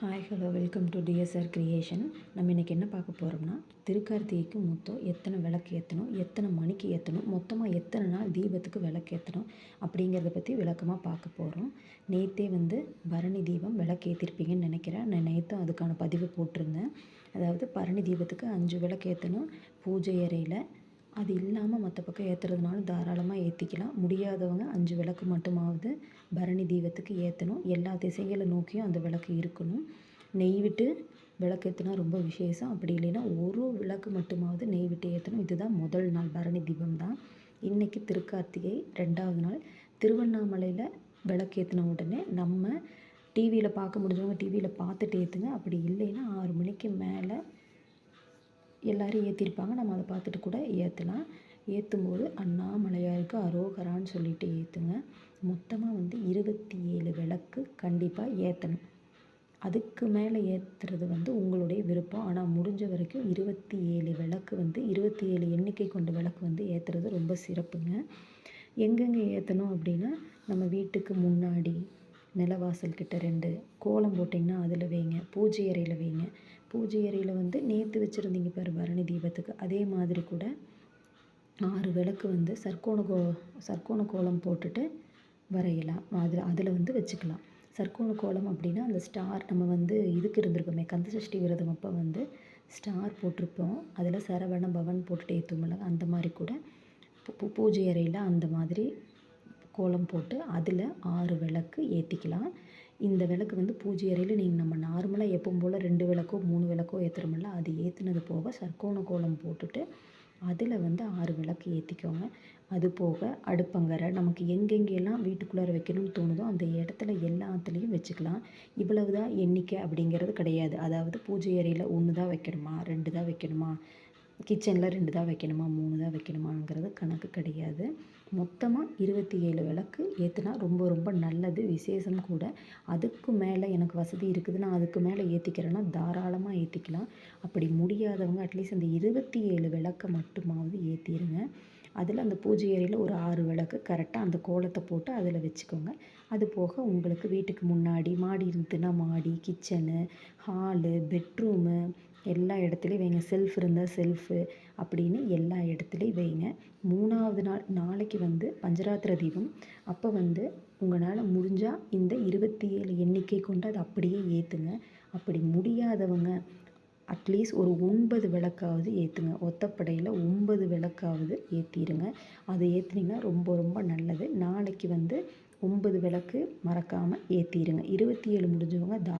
Hi hello welcome to TSR creation நம்ம இன்றைக்கி என்ன பார்க்க போகிறோம்னா திருக்கார்த்திகைக்கு மொத்தம் எத்தனை விளக்கு ஏற்றணும் எத்தனை மணிக்கு ஏற்றணும் மொத்தமாக எத்தனை நாள் தீபத்துக்கு விளக்கு ஏற்றணும் அப்படிங்கிறத பற்றி விளக்கமாக பார்க்க போகிறோம் நேற்றே வந்து பரணி தீபம் விளக்கு ஏற்றிருப்பீங்கன்னு நினைக்கிறேன். நான் நேற்றும் அதுக்கான பதிவு போட்டிருந்தேன். அதாவது பரணி தீபத்துக்கு அஞ்சு விளக்கு ஏற்றணும் பூஜை அறையில் அது இல்லாமல் மற்ற பக்கம் ஏற்றுறதுனாலும் தாராளமாக ஏற்றிக்கலாம் முடியாதவங்க அஞ்சு விளக்கு மட்டுமாவது பரணி தீபத்துக்கு ஏற்றணும் எல்லா திசைகளை நோக்கியும் அந்த விளக்கு இருக்கணும். நெய் விட்டு விளக்கு ஏற்றினா ரொம்ப விசேஷம். அப்படி இல்லைன்னா ஒரு விளக்கு மட்டுமாவது நெய் விட்டு ஏற்றணும் இதுதான் முதல் நாள் பரணி தீபம் தான். இன்றைக்கி திருக்கார்த்திகை ரெண்டாவது நாள். திருவண்ணாமலையில் விளக்கு ஏற்றின உடனே நம்ம டிவியில் பார்க்க முடிஞ்சவங்க டிவியில் பார்த்துட்டு ஏற்றுங்க அப்படி இல்லைன்னா ஆறு மணிக்கு மேலே எல்லோரும் ஏற்றிருப்பாங்க நம்ம அதை பார்த்துட்டு கூட ஏற்றலாம் ஏற்றும் போது அண்ணாமலையாருக்கு அரோகரான்னு சொல்லிட்டு ஏற்றுங்க மொத்தமாக வந்து இருபத்தி ஏழு விளக்கு கண்டிப்பாக ஏற்றணும் அதுக்கு மேலே ஏற்றுறது வந்து உங்களுடைய விருப்பம். ஆனால் முடிஞ்ச வரைக்கும் இருபத்தி ஏழு விளக்கு வந்து இருபத்தி ஏழு எண்ணிக்கை கொண்ட விளக்கு வந்து ஏற்றுறது ரொம்ப சிறப்புங்க. எங்கெங்கே ஏற்றணும் அப்படின்னா நம்ம வீட்டுக்கு முன்னாடி நிலவாசல் கிட்ட ரெண்டு கோலம் போட்டிங்கன்னா அதில் வைங்க. பூஜை அறையில் வைங்க. பூஜை அறையில் வந்து நேற்று வச்சுருந்தீங்க பாரு பரணி தீபத்துக்கு. அதே மாதிரி கூட ஆறு விளக்கு வந்து சர்க்கோண கோ சர்க்கோண கோலம் போட்டுட்டு வரையலாம். அதில் அதில் வந்து வச்சுக்கலாம். சர்க்கோண கோலம் அப்படின்னா அந்த ஸ்டார் நம்ம வந்து இதுக்கு இருந்திருக்கோமே கந்த சஷ்டி விரதம் அப்போ வந்து ஸ்டார் போட்டிருப்போம். அதில் சரவண பவன் போட்டுட்டு ஏற்றுமில்ல அந்த மாதிரி கூட. பூஜை அறையில் அந்த மாதிரி கோலம் போட்டு அதில் ஆறு விளக்கு ஏற்றிக்கலாம் இந்த விளக்கு வந்து பூஜை அறையில் நீங்கள் நம்ம நார்மலாக எப்பவும் போல் ரெண்டு விளக்கோ மூணு விளக்கோ ஏற்றுறோம்ல அது ஏற்றுனது போக சர்க்கோண கோலம் போட்டுட்டு அதில் வந்து ஆறு விளக்கு ஏற்றிக்கோங்க அது போக அடுப்பங்கரை நமக்கு எங்கெங்கெல்லாம் வீட்டுக்குள்ளார வைக்கணும்னு தோணுதோ அந்த இடத்துல எல்லாத்துலேயும் வச்சுக்கலாம். இவ்வளவு தான் எண்ணிக்கை அப்படிங்கிறது கிடையாது. அதாவது பூஜை அறையில் ஒன்று தான் வைக்கணுமா ரெண்டு தான் வைக்கணுமா கிச்சனில் ரெண்டு தான் வைக்கணுமா மூணு தான் வைக்கணுமாங்கிறது கணக்கு கிடையாது. மொத்தமாக இருபத்தி ஏழு விளக்கு ஏற்றுனா ரொம்ப ரொம்ப நல்லது விசேஷம் கூட. அதுக்கு மேலே எனக்கு வசதி இருக்குது. நான் அதுக்கு மேலே ஏற்றிக்கிறேன்னா தாராளமாக ஏற்றிக்கலாம் அப்படி முடியாதவங்க அட்லீஸ்ட் அந்த இருபத்தி ஏழு விளக்கை மட்டுமாவது ஏற்றிடுங்க அதில் அந்த பூஜை அறையில் ஒரு ஆறு விளக்கு கரெக்டாக அந்த கோலத்தை போட்டு அதில் வச்சுக்கோங்க. அது போக உங்களுக்கு வீட்டுக்கு முன்னாடி மாடி இருந்துன்னா மாடி கிச்சனு ஹாலு பெட்ரூமு எல்லா இடத்துலையும் வைங்க. செல்ஃப் இருந்தால் செல்ஃபு அப்படின்னு எல்லா இடத்துலையும் வைங்க. மூணாவது நாள் நாளைக்கு வந்து பஞ்சராத்திர தீபம். அப்போ வந்து உங்களால் முடிஞ்சால் இந்த இருபத்தி ஏழு எண்ணிக்கை கொண்டு அதை அப்படியே ஏற்றுங்க அப்படி முடியாதவங்க அட்லீஸ்ட் ஒரு ஒன்பது விளக்காவது ஏற்றுங்க ஒத்தப்படையில் ஒன்பது விளக்காவது ஏற்றிடுங்க அது ஏற்றுனீங்கன்னா ரொம்ப ரொம்ப நல்லது. நாளைக்கு வந்து ஒன்பது விளக்கு மறக்காமல் ஏற்றிடுங்க இருபத்தி ஏழு முடிஞ்சவங்க